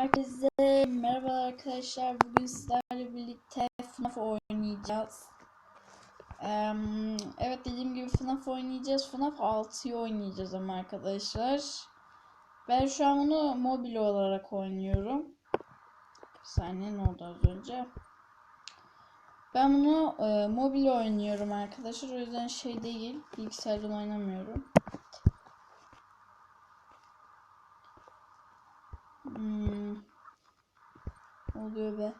Herkese merhaba arkadaşlar. Bugün sizlerle birlikte FNAF oynayacağız. Eee, evet dediğim gibi FNAF oynayacağız. FNAF 6'yı oynayacağız ama arkadaşlar. Ben şu an onu mobil olarak oynuyorum. Bir saniye ne oldu az önce? Ben bunu e, mobil oynuyorum arkadaşlar. O yüzden şey değil. Bilgisayardan oynamıyorum. Oluyor be?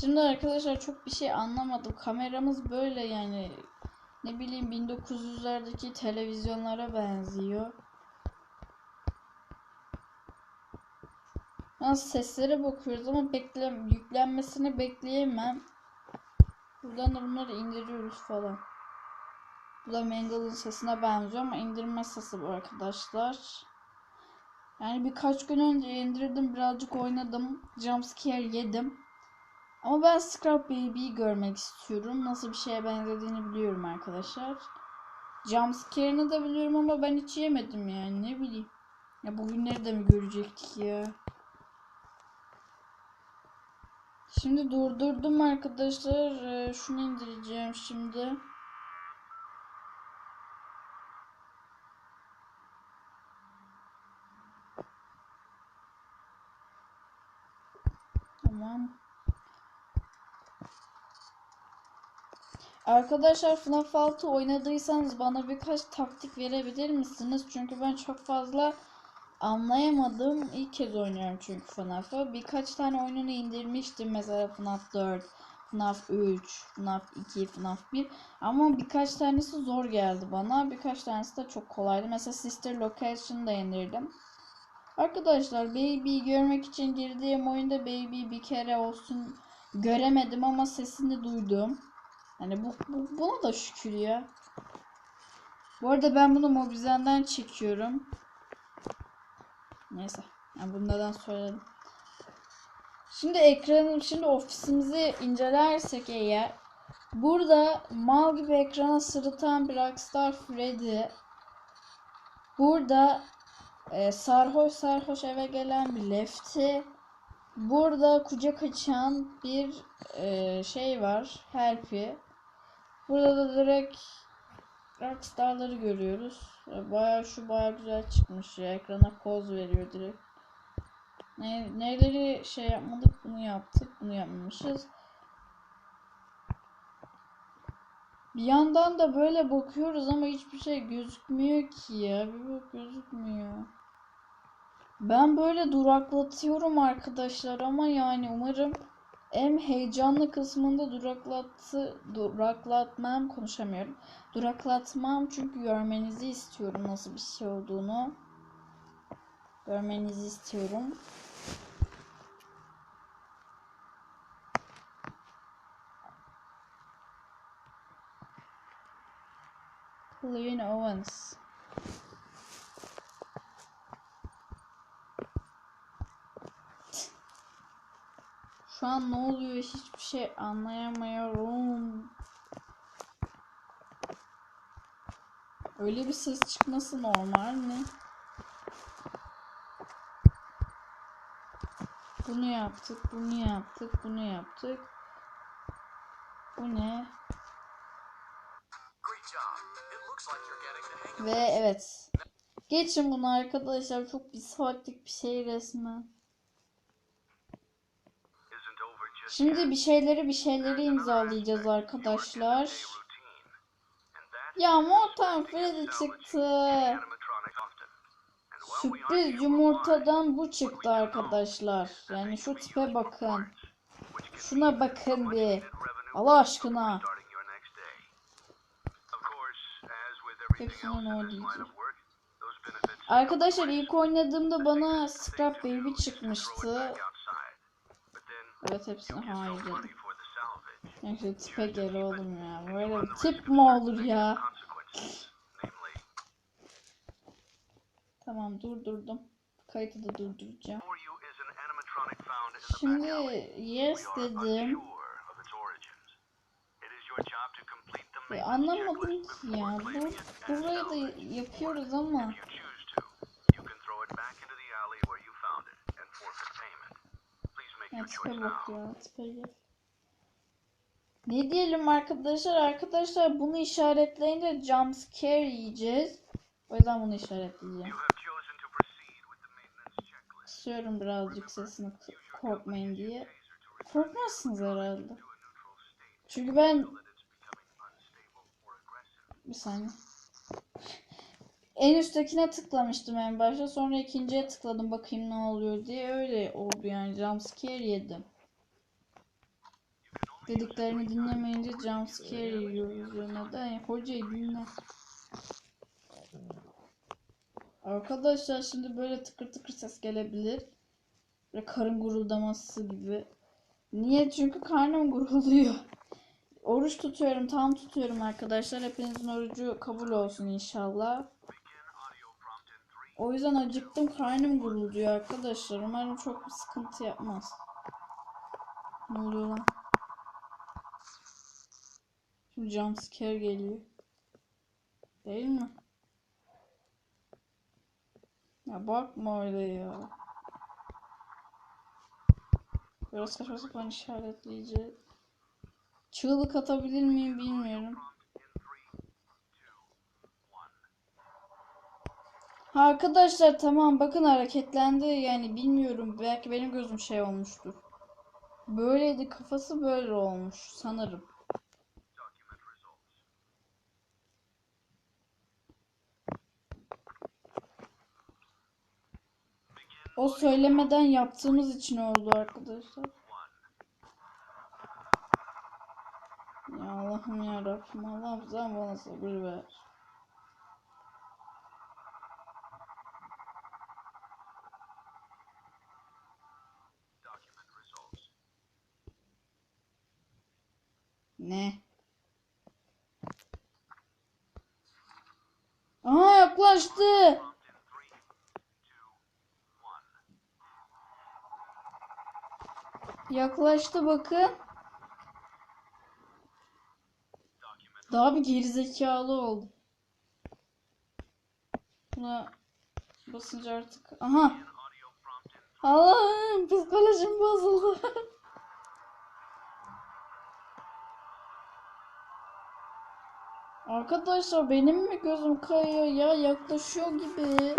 Şimdi arkadaşlar çok bir şey anlamadım. Kameramız böyle yani ne bileyim 1900'lerdeki televizyonlara benziyor. Ben seslere bakıyoruz ama bekle yüklenmesini bekleyemem. Buradan da bunları indiriyoruz falan. Bu da Mangle'ın sesine benziyor ama indirme sesi bu arkadaşlar. Yani birkaç gün önce indirdim birazcık oynadım. Jumpscare yedim. Ama ben Scrap Baby'yi görmek istiyorum. Nasıl bir şeye benzediğini biliyorum arkadaşlar. Jumpscare'ını da biliyorum ama ben hiç yemedim yani ne bileyim. Ya bugünleri de mi görecektik ya? Şimdi durdurdum arkadaşlar. Ee, şunu indireceğim şimdi. Tamam. Arkadaşlar FNAF 6 oynadıysanız bana birkaç taktik verebilir misiniz? Çünkü ben çok fazla anlayamadım. İlk kez oynuyorum çünkü FNAF'ı. Birkaç tane oyununu indirmiştim. Mesela FNAF 4, FNAF 3, FNAF 2, FNAF 1. Ama birkaç tanesi zor geldi bana. Birkaç tanesi de çok kolaydı. Mesela Sister Location'ı da indirdim. Arkadaşlar Baby'yi görmek için girdiğim oyunda Baby bir kere olsun göremedim ama sesini duydum. Hani bu, bu buna da şükür ya. Bu arada ben bunu Mobizen'den çekiyorum. Neyse. Yani bunu neden söyledim. Şimdi ekranı, şimdi ofisimizi incelersek eğer burada mal gibi ekrana sırıtan bir Rockstar Freddy burada e, sarhoş sarhoş eve gelen bir Lefty burada kucak açan bir e, şey var Helpy burada da direkt Rockstar'ları görüyoruz. Baya şu baya güzel çıkmış ya. Ekrana poz veriyor direkt. Ne, neleri şey yapmadık bunu yaptık bunu yapmamışız. Bir yandan da böyle bakıyoruz ama hiçbir şey gözükmüyor ki ya. Bir bak gözükmüyor. Ben böyle duraklatıyorum arkadaşlar ama yani umarım en heyecanlı kısmında duraklattı duraklatmam konuşamıyorum. Duraklatmam çünkü görmenizi istiyorum nasıl bir şey olduğunu. Görmenizi istiyorum. Clean Owens. Şu an ne oluyor hiçbir şey anlayamıyorum. Öyle bir ses çıkması normal mi? Bunu yaptık, bunu yaptık, bunu yaptık. Bu ne? Ve evet. Geçin bunu arkadaşlar. Çok bir saatlik bir şey resmen. Şimdi bir şeyleri bir şeyleri imzalayacağız arkadaşlar. Ya Mortan Freddy çıktı. Sürpriz yumurtadan bu çıktı arkadaşlar. Yani şu tipe bakın. Şuna bakın bir. Allah aşkına. Hepsinin o diyeceğim. Arkadaşlar ilk oynadığımda bana Scrap Baby çıkmıştı. Evet hepsine hayır dedim. Neyse tipe gel oğlum ya. Böyle bir tip mi olur ya? Tamam durdurdum. Kayıtı da durduracağım. Şimdi yes dedim. E, anlamadım ki ya. Bu, burayı da yapıyoruz ama. Ya tipe bak ya tipe gel. Ne diyelim arkadaşlar? Arkadaşlar bunu işaretleyince jump scare yiyeceğiz. O yüzden bunu işaretleyeceğim. Kısıyorum birazcık sesini korkmayın diye. Korkmazsınız herhalde. Çünkü ben bir saniye. En üsttekine tıklamıştım en başta. Sonra ikinciye tıkladım bakayım ne oluyor diye. Öyle oldu yani. Jumpscare yedim. Dediklerimi dinlemeyince jumpscare yiyoruz ya. Neden ya? Hocayı dinle. Arkadaşlar şimdi böyle tıkır tıkır ses gelebilir. Böyle karın guruldaması gibi. Niye? Çünkü karnım gurulduyor. Oruç tutuyorum, tam tutuyorum arkadaşlar. Hepinizin orucu kabul olsun inşallah. O yüzden acıktım, karnım gurulduyor arkadaşlar. Umarım çok bir sıkıntı yapmaz. Ne oluyor lan? Şimdi jumpscare geliyor. Değil mi? Ya bakma öyle ya. Biraz saçma sapan işaretleyeceğiz. Çığlık atabilir miyim bilmiyorum. Arkadaşlar tamam bakın hareketlendi yani bilmiyorum belki benim gözüm şey olmuştur. Böyleydi kafası böyle olmuş sanırım. O söylemeden yaptığımız için oldu arkadaşlar. Ya Allah'ım ya Rabbim Allah'ım bana sabır ver. Ne? Aha yaklaştı. Yaklaştı bakın. Daha bir gerizekalı oldu. Buna basınca artık. Aha. Allah'ım psikolojim bozuldu. Arkadaşlar benim mi gözüm kayıyor ya yaklaşıyor gibi.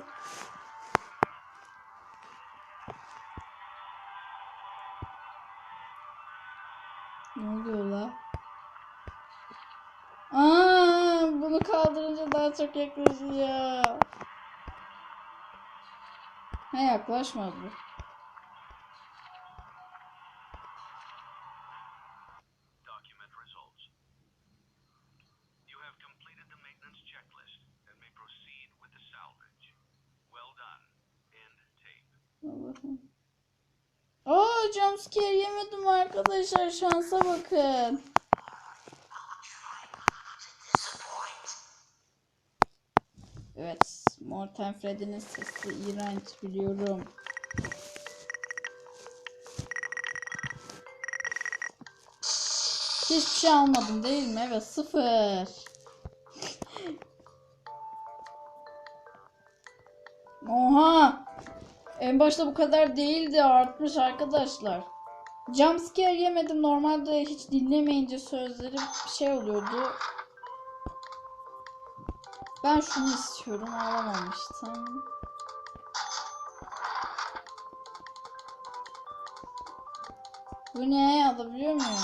Ne oluyor la? Aa, bunu kaldırınca daha çok yaklaşıyor. Ha yaklaşmadı. Oo jumpscare yemedim arkadaşlar şansa bakın. Evet, Morten Freddy'nin sesi iğrenç biliyorum. Hiçbir şey almadım değil mi? Evet, sıfır. Oha! En başta bu kadar değildi, artmış arkadaşlar. Jumpscare yemedim. Normalde hiç dinlemeyince sözleri şey oluyordu. Ben şunu istiyorum. Alamamıştım. Bu ne? Alabiliyor muyum?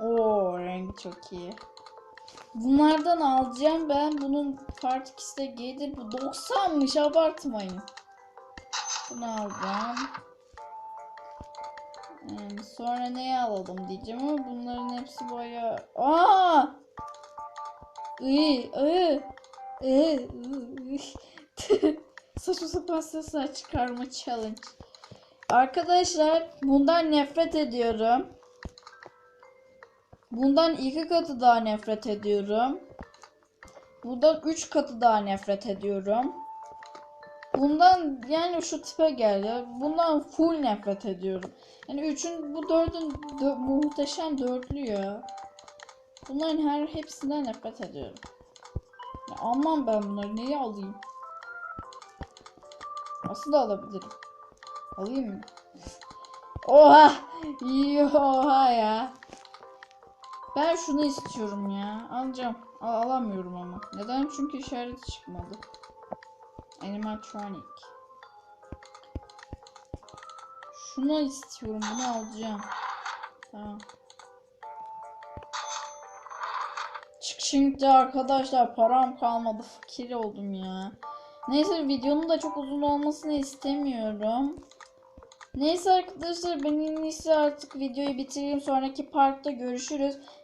Oo rengi çok iyi. Bunlardan alacağım ben. Bunun part 2'si de gelir. Bu 90'mış abartmayın. Bunu alacağım. Hmm, sonra neyi alalım diyeceğim ama bunların hepsi bayağı... Aa! İyi, iyi, iyi. Saçma sapan sesler çıkarma challenge. Arkadaşlar bundan nefret ediyorum. Bundan iki katı daha nefret ediyorum. Bundan üç katı daha nefret ediyorum. Bundan yani şu tipe geldi. Bundan full nefret ediyorum. Yani üçün bu dördün dö- muhteşem dörtlü ya. Bunların her hepsinden nefret ediyorum. Ya almam ben bunları. Neyi alayım? Aslında alabilirim. Alayım mı? Oha! Oha ya. Ben şunu istiyorum ya. Alacağım. Al alamıyorum ama. Neden? Çünkü işareti çıkmadı. Animatronic. Şunu istiyorum. Bunu alacağım. Tamam. Çık şimdi arkadaşlar param kalmadı. Fakir oldum ya. Neyse videonun da çok uzun olmasını istemiyorum. Neyse arkadaşlar ben en artık videoyu bitireyim. Sonraki parkta görüşürüz.